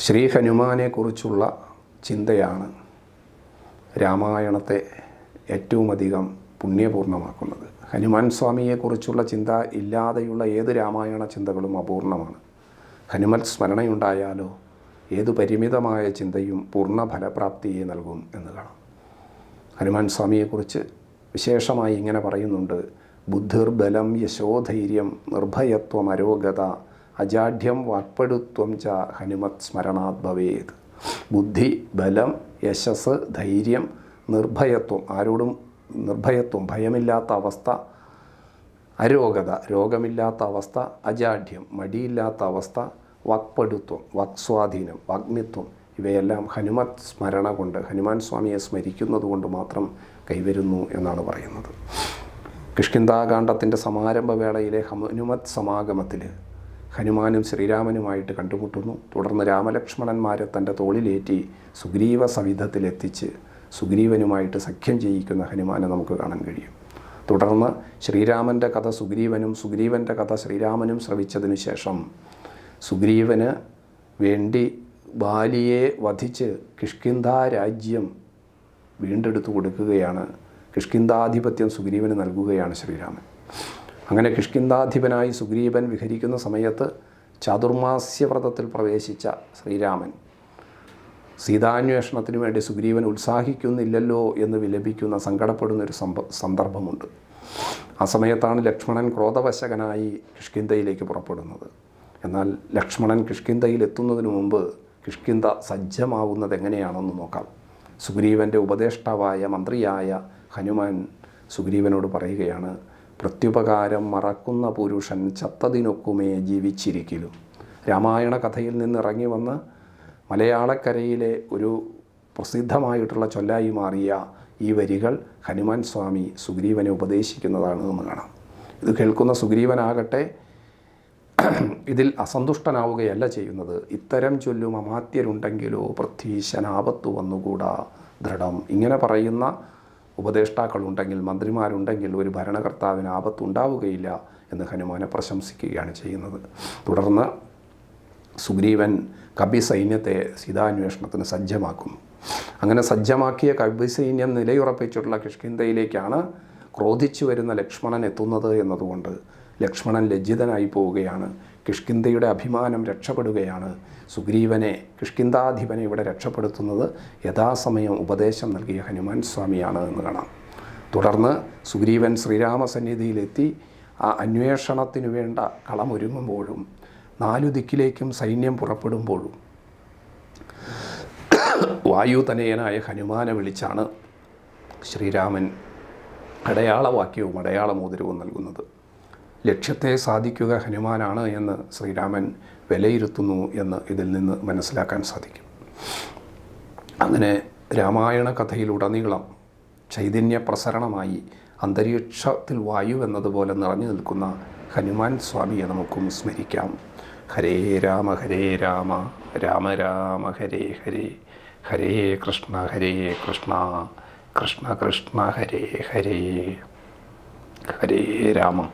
ശ്രീ ഹനുമാനെക്കുറിച്ചുള്ള ചിന്തയാണ് രാമായണത്തെ ഏറ്റവും അധികം പുണ്യപൂർണമാക്കുന്നത് ഹനുമാൻ സ്വാമിയെക്കുറിച്ചുള്ള ചിന്ത ഇല്ലാതെയുള്ള ഏത് രാമായണ ചിന്തകളും അപൂർണമാണ്. ഹനുമൽ സ്മരണയുണ്ടായാലോ ഏതു പരിമിതമായ ചിന്തയും പൂർണ ഫലപ്രാപ്തിയെ നൽകും എന്ന് കാണാം. ഹനുമാൻ സ്വാമിയെക്കുറിച്ച് വിശേഷമായി ഇങ്ങനെ പറയുന്നുണ്ട്. ബുദ്ധിർബലം യശോധൈര്യം നിർഭയത്വം അരോഗത അജാഢ്യം വാക്പടുത്വം ച ഹനുമത് സ്മരണാത് ഭവേത്. ബുദ്ധി ബലം യശസ് ധൈര്യം നിർഭയത്വം ആരോടും നിർഭയത്വം ഭയമില്ലാത്ത അവസ്ഥ അരോഗത രോഗമില്ലാത്ത അവസ്ഥ അജാഢ്യം മടിയില്ലാത്ത അവസ്ഥ വാക്പടുത്വം വാക്സ്വാധീനം വാഗ്മിത്വം ഇവയെല്ലാം ഹനുമത് സ്മരണ കൊണ്ട് ഹനുമാൻ സ്വാമിയെ സ്മരിക്കുന്നത് കൊണ്ട് മാത്രം കൈവരുന്നു എന്നാണ് പറയുന്നത്. കിഷ്കിന്താകാന്ഡത്തിന്റെ സമാരംഭ വേളയിലെ ഹനുമത് സമാഗമത്തിൽ ഹനുമാനും ശ്രീരാമനുമായിട്ട് കണ്ടുമുട്ടുന്നു. തുടർന്ന് രാമലക്ഷ്മണന്മാരെ തന്റെ തോളിലേറ്റി സുഗ്രീവ സവിധത്തിലെത്തിച്ച് സുഗ്രീവനുമായിട്ട് സഖ്യം ചെയ്യിക്കുന്ന ഹനുമാനെ നമുക്ക് കാണാൻ കഴിയും. തുടർന്ന് ശ്രീരാമന്റെ കഥ സുഗ്രീവനും സുഗ്രീവന്റെ കഥ ശ്രീരാമനും ശ്രവിച്ചതിനു ശേഷം സുഗ്രീവന് വേണ്ടി ബാലിയെ വധിച്ച് കിഷ്കിന്ധാ രാജ്യം വീണ്ടെടുത്തു കൊടുക്കുകയാണ്. കിഷ്കിന്ധാധിപത്യം സുഗ്രീവന് നൽകുകയാണ് ശ്രീരാമൻ. അങ്ങനെ കിഷ്കിന്ധാധിപനായി സുഗ്രീവൻ വിഹരിക്കുന്ന സമയത്ത് ചാതുർമാസ്യവ്രതത്തിൽ പ്രവേശിച്ച ശ്രീരാമൻ. സീതാന്വേഷണത്തിന് വേണ്ടി സുഗ്രീവൻ ഉത്സാഹിക്കുന്നില്ലല്ലോ എന്ന് വിലപിക്കുന്ന സങ്കടപ്പെടുന്ന ഒരു സംഭ സന്ദർഭമുണ്ട്. ആ സമയത്താണ് ലക്ഷ്മണൻ ക്രോധവശകനായി കിഷ്കിന്ധയിലേക്ക് പുറപ്പെടുന്നത്. എന്നാൽ ലക്ഷ്മണൻ കിഷ്കിന്ധയിൽ എത്തുന്നതിന് മുമ്പ് കിഷ്കിന്ധ സജ്ജമാവുന്നത് എങ്ങനെയാണെന്ന് നോക്കാം. സുഗ്രീവന്റെ ഉപദേഷ്ടാവായ മന്ത്രിയായ ഹനുമാൻ സുഗ്രീവനോട് പറയുകയാണ് പ്രത്യുപകാരം മറക്കുന്ന പുരുഷൻ ചത്തതിനൊക്കുമേ ജീവിച്ചിരിക്കലും. രാമായണ കഥയിൽ നിന്നിറങ്ങി വന്ന് മലയാളക്കരയിലെ ഒരു പ്രസിദ്ധമായിട്ടുള്ള ചൊല്ലായി മാറിയ ഈ വരികൾ ഹനുമാൻ സ്വാമി സുഗ്രീവനെ ഉപദേശിക്കുന്നതാണ് എന്ന് കാണാം. ഇത് കേൾക്കുന്ന സുഗ്രീവനാകട്ടെ ഇതിൽ അസന്തുഷ്ടനാവുകയല്ല ചെയ്യുന്നത്. ഇത്തരം ചൊല്ലും അമാത്യരുണ്ടെങ്കിലോ പൃഥ്വീശനാപത്തു വന്നുകൂടാ ദൃഢം. ഇങ്ങനെ പറയുന്ന ഉപദേഷ്ടാക്കളുണ്ടെങ്കിൽ മന്ത്രിമാരുണ്ടെങ്കിൽ ഒരു ഭരണകർത്താവിന് ആപത്തുണ്ടാവുകയില്ല എന്ന് ഹനുമാനെ പ്രശംസിക്കുകയാണ് ചെയ്യുന്നത്. തുടർന്ന് സുഗ്രീവൻ കപി സൈന്യത്തെ സീതാന്വേഷണത്തിന് സജ്ജമാക്കുന്നു. അങ്ങനെ സജ്ജമാക്കിയ കപി സൈന്യം നിലയുറപ്പിച്ചിട്ടുള്ള കിഷ്കിന്ധയിലേക്കാണ് ക്രോധിച്ചു വരുന്ന ലക്ഷ്മണൻ എത്തുന്നത് എന്നതുകൊണ്ട് ലക്ഷ്മണൻ ലജ്ജിതനായി പോവുകയാണ്. കിഷ്കിന്ധയുടെ അഭിമാനം രക്ഷപ്പെടുകയാണ്. സുഗ്രീവനെ കിഷ്കിന്ധാധിപനെ ഇവിടെ രക്ഷപ്പെടുത്തുന്നത് യഥാസമയം ഉപദേശം നൽകിയ ഹനുമാൻ സ്വാമിയാണ് എന്ന് കാണാം. തുടർന്ന് സുഗ്രീവൻ ശ്രീരാമസന്നിധിയിലെത്തി ആ അന്വേഷണത്തിനു വേണ്ട കളമൊരുങ്ങുമ്പോഴും നാലു ദിക്കിലേക്കും സൈന്യം പുറപ്പെടുമ്പോഴും വായുതനയനായ ഹനുമാനെ വിളിച്ചാണ് ശ്രീരാമൻ അടയാളവാക്യവും അടയാളമോതിരവും നൽകുന്നത്. ലക്ഷ്യത്തെ സാധിക്കുക ഹനുമാനാണ് എന്ന് ശ്രീരാമൻ വിലയിരുത്തുന്നു എന്ന് ഇതിൽ നിന്ന് മനസ്സിലാക്കാൻ സാധിക്കും. അങ്ങനെ രാമായണ കഥയിലുടനീളം ചൈതന്യ പ്രസരണമായി അന്തരീക്ഷത്തിൽ വായു എന്നതുപോലെ നിറഞ്ഞു നിൽക്കുന്ന ഹനുമാൻ സ്വാമിയെ നമുക്കും സ്മരിക്കാം. ഹരേ രാമ ഹരേ രാമ രാമ രാമ ഹരേ ഹരേ ഹരേ കൃഷ്ണ ഹരേ കൃഷ്ണ കൃഷ്ണ കൃഷ്ണ ഹരേ ഹരേ ഹരേ രാമ.